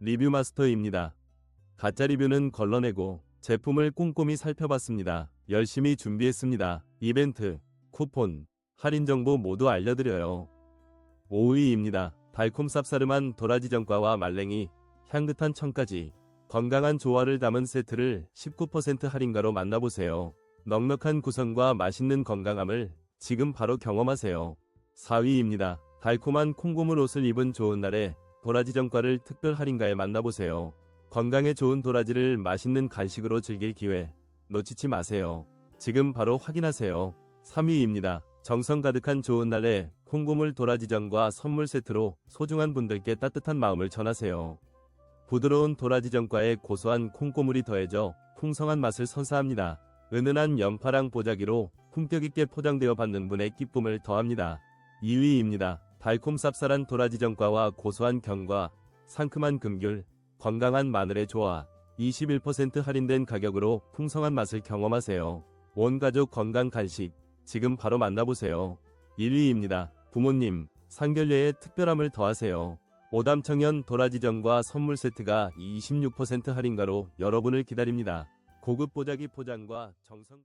리뷰 마스터입니다. 가짜 리뷰는 걸러내고 제품을 꼼꼼히 살펴봤습니다. 열심히 준비했습니다. 이벤트, 쿠폰, 할인 정보 모두 알려드려요. 5위입니다. 달콤 쌉싸름한 도라지 전과와 말랭이, 향긋한 청까지 건강한 조화를 담은 세트를 19% 할인가로 만나보세요. 넉넉한 구성과 맛있는 건강함을 지금 바로 경험하세요. 4위입니다. 달콤한 콩고물 옷을 입은 좋은 날에 도라지 전과를 특별 할인가에 만나보세요. 건강에 좋은 도라지를 맛있는 간식으로 즐길 기회 놓치지 마세요. 지금 바로 확인하세요. 3위입니다. 정성 가득한 좋은 날에 콩고물 도라지전과 선물 세트로 소중한 분들께 따뜻한 마음을 전하세요. 부드러운 도라지전과에 고소한 콩고물이 더해져 풍성한 맛을 선사합니다. 은은한 연파랑 보자기로 품격 있게 포장되어 받는 분의 기쁨을 더합니다. 2위입니다. 달콤 쌉쌀한 도라지전과와 고소한 견과, 상큼한 금귤, 건강한 마늘의 조화, 21% 할인된 가격으로 풍성한 맛을 경험하세요. 온 가족 건강 간식, 지금 바로 만나보세요. 1위입니다. 부모님, 상견례에 특별함을 더하세요. 오담 청년 도라지전과 선물 세트가 26% 할인가로 여러분을 기다립니다. 고급 보자기 포장과 정성